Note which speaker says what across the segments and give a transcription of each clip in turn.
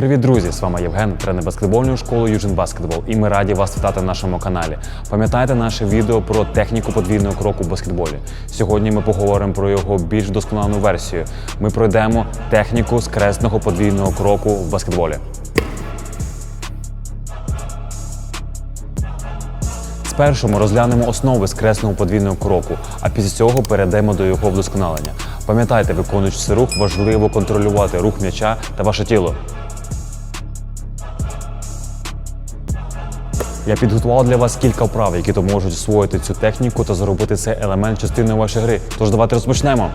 Speaker 1: Привіт, друзі! З вами Євген, тренер баскетбольної школи Южин Баскетбол, і ми раді вас вітати на нашому каналі. Пам'ятайте наше відео про техніку подвійного кроку в баскетболі. Сьогодні ми поговоримо про його більш досконалену версію. Ми пройдемо техніку скресного подвійного кроку в баскетболі. Спершу ми розглянемо основи скресного подвійного кроку, а після цього перейдемо до його вдосконалення. Пам'ятайте, виконуючи цей рух, важливо контролювати рух м'яча та ваше тіло. Я підготував для вас кілька вправ, які допоможуть освоїти цю техніку та зробити цей елемент частиною вашої гри. Тож давайте розпочнемо.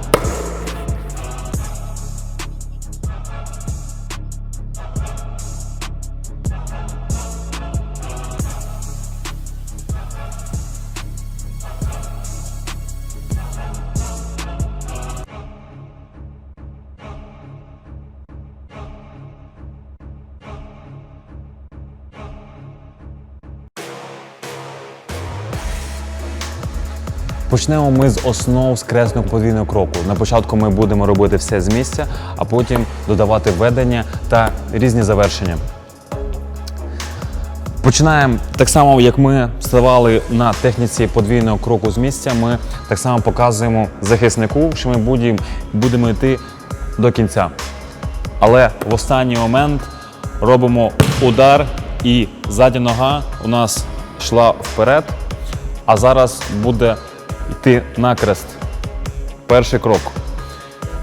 Speaker 1: Почнемо ми з основ скресного подвійного кроку. На початку ми будемо робити все з місця, а потім додавати ведення та різні завершення. Починаємо так само, як ми ставали на техніці подвійного кроку з місця. Ми так само показуємо захиснику, що ми будемо, будемо йти до кінця. Але в останній момент робимо удар, і задня нога у нас йшла вперед, а зараз буде йти накрест. Перший крок.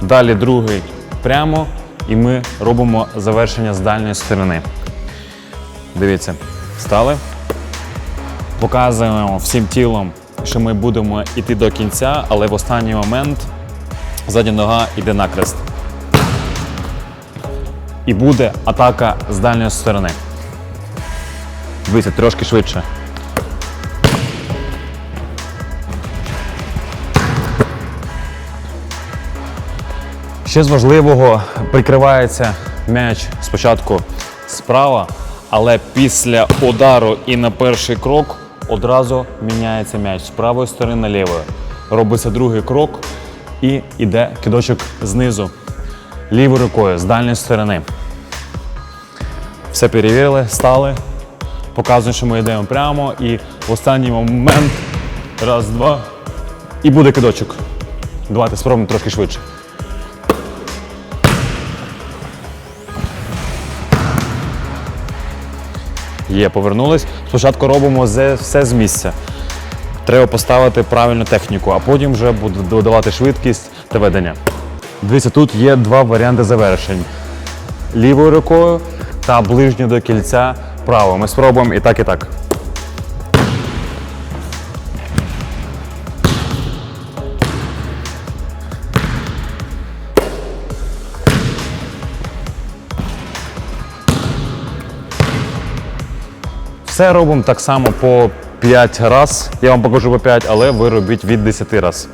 Speaker 1: Далі другий прямо, і ми робимо завершення з дальньої сторони. Дивіться, стали. Показуємо всім тілом, що ми будемо йти до кінця, але в останній момент задня нога йде накрест. І буде атака з дальньої сторони. Дивіться, трошки швидше. Ще з важливого прикривається м'яч спочатку справа, але після удару і на перший крок одразу міняється м'яч з правої сторони на лівою. Робиться другий крок і йде кидочок знизу, лівою рукою з дальньої сторони. Все перевірили, стали. Показуємо, що ми йдемо прямо і в останній момент раз, два. І буде кидочок. Давайте спробуємо трошки швидше. Є, повернулись. Спочатку робимо все з місця. Треба поставити правильну техніку, а потім вже буде додавати швидкість та ведення. Дивіться, тут є два варіанти завершень: лівою рукою та ближньо до кільця правою. Ми спробуємо і так, і так. Все робимо так само по 5 раз. Я вам покажу по 5, але ви робіть від 10 раз.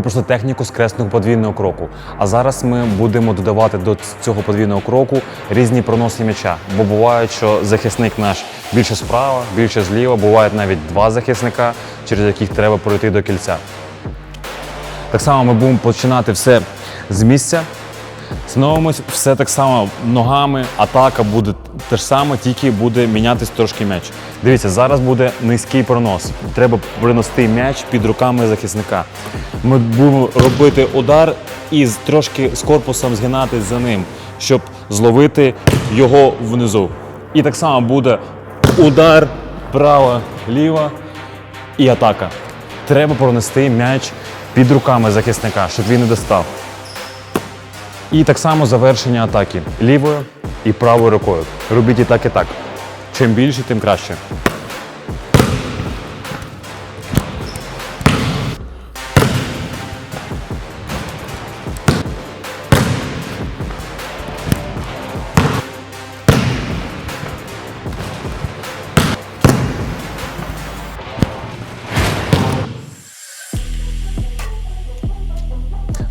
Speaker 1: Ми пройшли техніку скресного подвійного кроку. А зараз ми будемо додавати до цього подвійного кроку різні проноси м'яча. Бо буває, що захисник наш більше справа, більше зліва, бувають навіть два захисника, через яких треба пройти до кільця. Так само ми будемо починати все з місця. Становимось все так само ногами, атака буде те ж саме, тільки буде мінятись трошки м'яч. Дивіться, зараз буде низький пронос. Треба приносити м'яч під руками захисника. Ми будемо робити удар і трошки з корпусом згинатись за ним, щоб зловити його внизу. І так само буде удар право, ліво і атака. Треба пронести м'яч під руками захисника, щоб він не достав. І так само завершення атаки лівою і правою рукою. Робіть і так, і так. Чим більше, тим краще.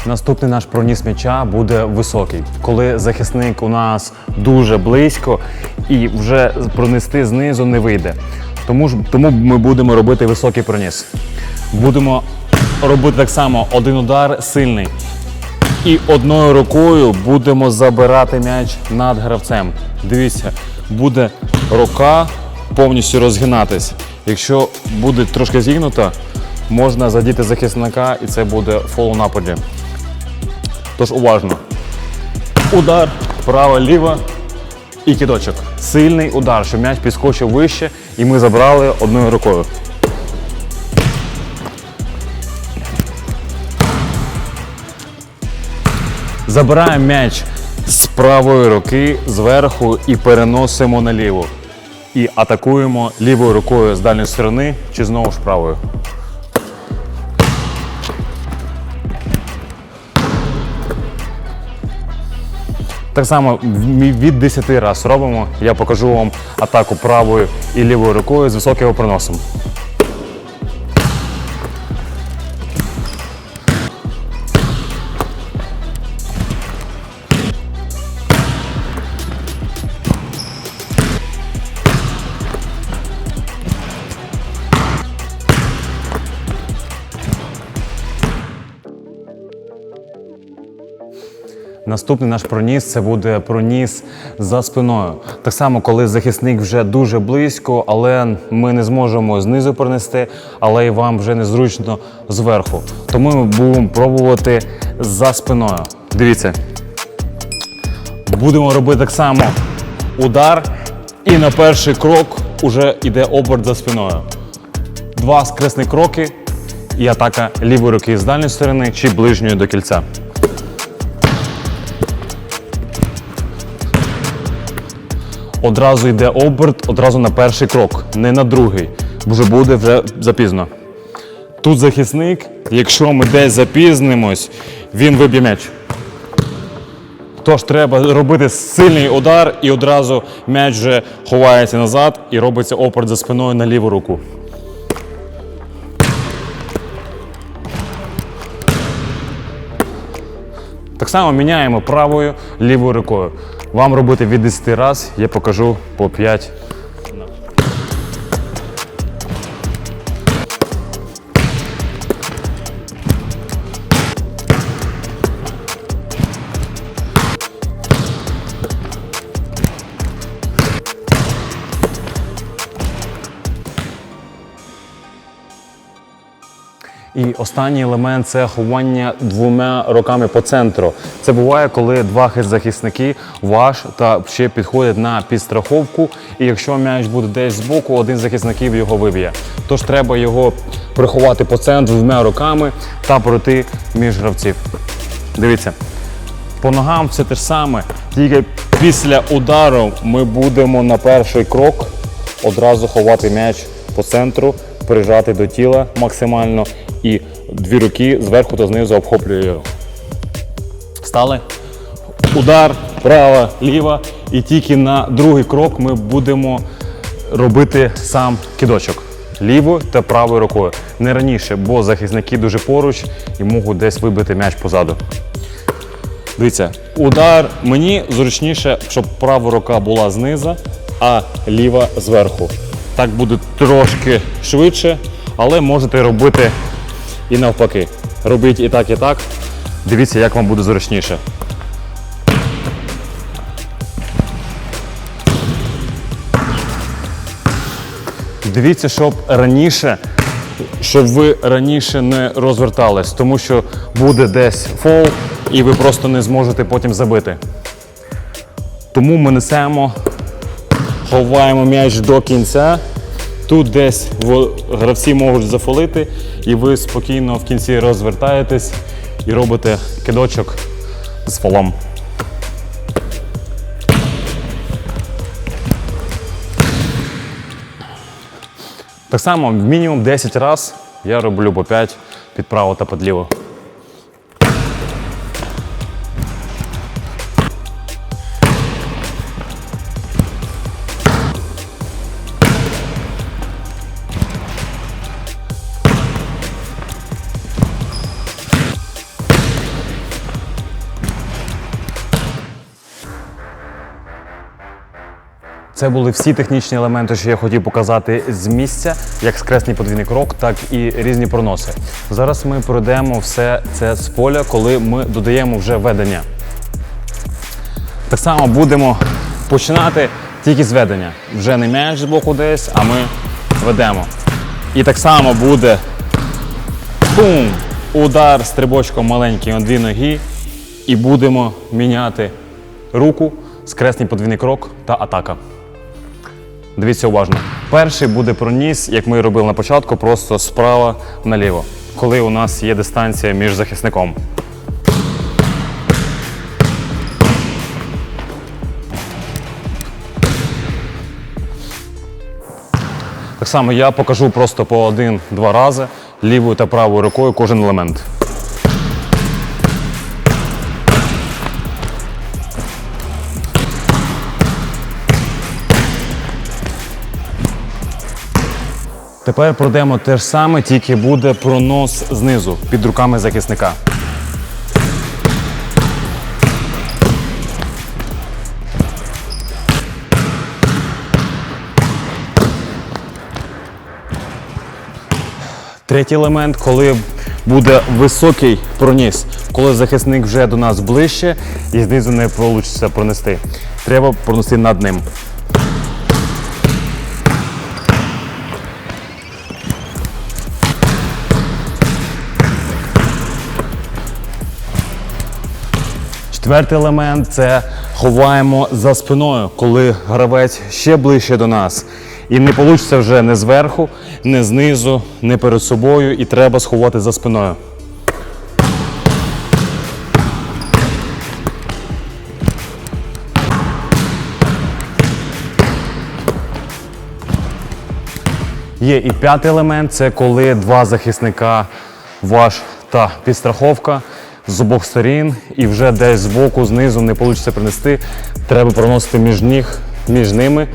Speaker 1: Наступний наш проніс м'яча буде високий, коли захисник у нас дуже близько і вже пронести знизу не вийде. Тому ж тому ми будемо робити високий проніс. Будемо робити так само один удар сильний. І одною рукою будемо забирати м'яч над гравцем. Дивіться, буде рука повністю розгинатись. Якщо буде трошки зігнута, можна задіти захисника і це буде фол у нападі. Тож уважно. Удар, право-ліво і кидочок. Сильний удар, щоб м'яч підскочив вище, і ми забрали одною рукою. Забираємо м'яч з правої руки зверху і переносимо на ліву. І атакуємо лівою рукою з дальньої сторони чи знову ж правою. Так само від 10 раз робимо. Я покажу вам атаку правою і лівою рукою з високим проносом. Наступний наш проніс це буде проніс за спиною. Так само, коли захисник вже дуже близько, але ми не зможемо знизу пронести, але і вам вже незручно зверху. Тому ми будемо пробувати за спиною. Дивіться. Будемо робити так само удар, і на перший крок уже йде оберт за спиною. Два скресні кроки і атака лівої руки з дальньої сторони чи ближньої до кільця. Одразу йде оберт, одразу на перший крок, не на другий, бо вже буде вже запізно. Тут захисник, якщо ми десь запізнимось, він виб'є м'яч. Тож треба робити сильний удар і одразу м'яч вже ховається назад і робиться опорт за спиною на ліву руку. Так само міняємо правою, лівою рукою. Вам робити від 10 разів, я покажу по 5. І останній елемент це ховання двома руками по центру. Це буває, коли два захисники ваш та ще підходять на підстраховку. І якщо м'яч буде десь збоку, один з захисників його виб'є. Тож треба його приховати по центру двома руками та пройти між гравців. Дивіться, по ногам все те ж саме. Тільки після удару ми будемо на перший крок одразу ховати м'яч по центру, прижати до тіла максимально і дві руки зверху та знизу обхоплює його. Стали. Удар, права, ліва. І тільки на другий крок ми будемо робити сам кидочок лівою та правою рукою. Не раніше, бо захисники дуже поруч і можуть десь вибити м'яч позаду. Дивіться, удар мені зручніше, щоб права рука була знизу, а ліва зверху. Так буде трошки швидше, але можете робити і навпаки. Робіть і так, і так. Дивіться, як вам буде зручніше. Дивіться, щоб раніше, щоб ви раніше не розвертались, тому що буде десь фол, і ви просто не зможете потім забити. Тому ми несемо, ховаємо м'яч до кінця. Тут десь гравці можуть зафолити, і ви спокійно в кінці розвертаєтесь і робите кидочок з фолом. Так само мінімум 10 разів я роблю по 5 під право та під ліво. Це були всі технічні елементи, що я хотів показати з місця, як скресний подвійний крок, так і різні проноси. Зараз ми пройдемо все це з поля, коли ми додаємо вже ведення. Так само будемо починати тільки з ведення. Вже не м'яч з боку десь, а ми ведемо. І так само буде бум! Удар стрибочком маленький на дві ноги. І будемо міняти руку, скресний подвійний крок та атака. Дивіться уважно. Перший буде проніс, як ми робили на початку, просто справа наліво, коли у нас є дистанція між захисником. Так само я покажу просто по один-два рази лівою та правою рукою кожен елемент. Тепер пройдемо те ж саме, тільки буде пронос знизу під руками захисника. Третій елемент, коли буде високий проніс, коли захисник вже до нас ближче і знизу не вийде пронести. Треба пронести над ним. Четвертий елемент це ховаємо за спиною, коли гравець ще ближче до нас. І не вийде вже не зверху, не знизу, не перед собою, і треба сховати за спиною. Є і п'ятий елемент це коли два захисника, ваш та підстраховка з обох сторін, і вже десь збоку, знизу не вийде принести. Треба проносити між ніг, між ними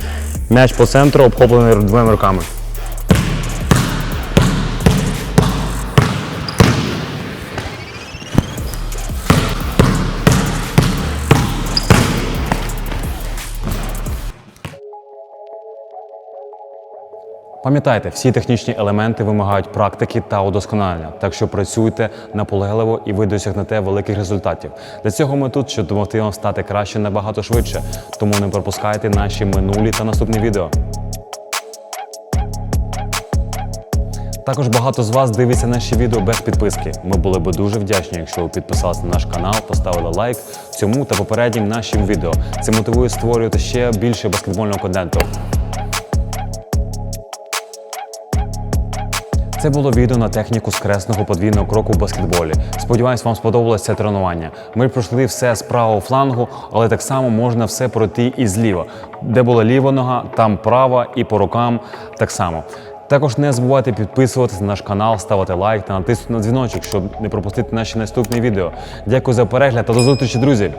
Speaker 1: м'яч по центру, обхоплений двома руками. Пам'ятайте, всі технічні елементи вимагають практики та удосконалення, так що працюйте наполегливо і ви досягнете великих результатів. Для цього ми тут, щоб допомогти вам стати краще набагато швидше. Тому не пропускайте наші минулі та наступні відео. Також багато з вас дивиться наші відео без підписки. Ми були би дуже вдячні, якщо ви підписалися на наш канал, поставили лайк цьому та попереднім нашим відео. Це мотивує створювати ще більше баскетбольного контенту. Це було відео на техніку скресного подвійного кроку в баскетболі. Сподіваюсь, вам сподобалось це тренування. Ми пройшли все з правого флангу, але так само можна все пройти і зліва. Де була ліва нога, там права і по рукам так само. Також не забувайте підписуватися на наш канал, ставити лайк та натиснути на дзвіночок, щоб не пропустити наші наступні відео. Дякую за перегляд та до зустрічі, друзі!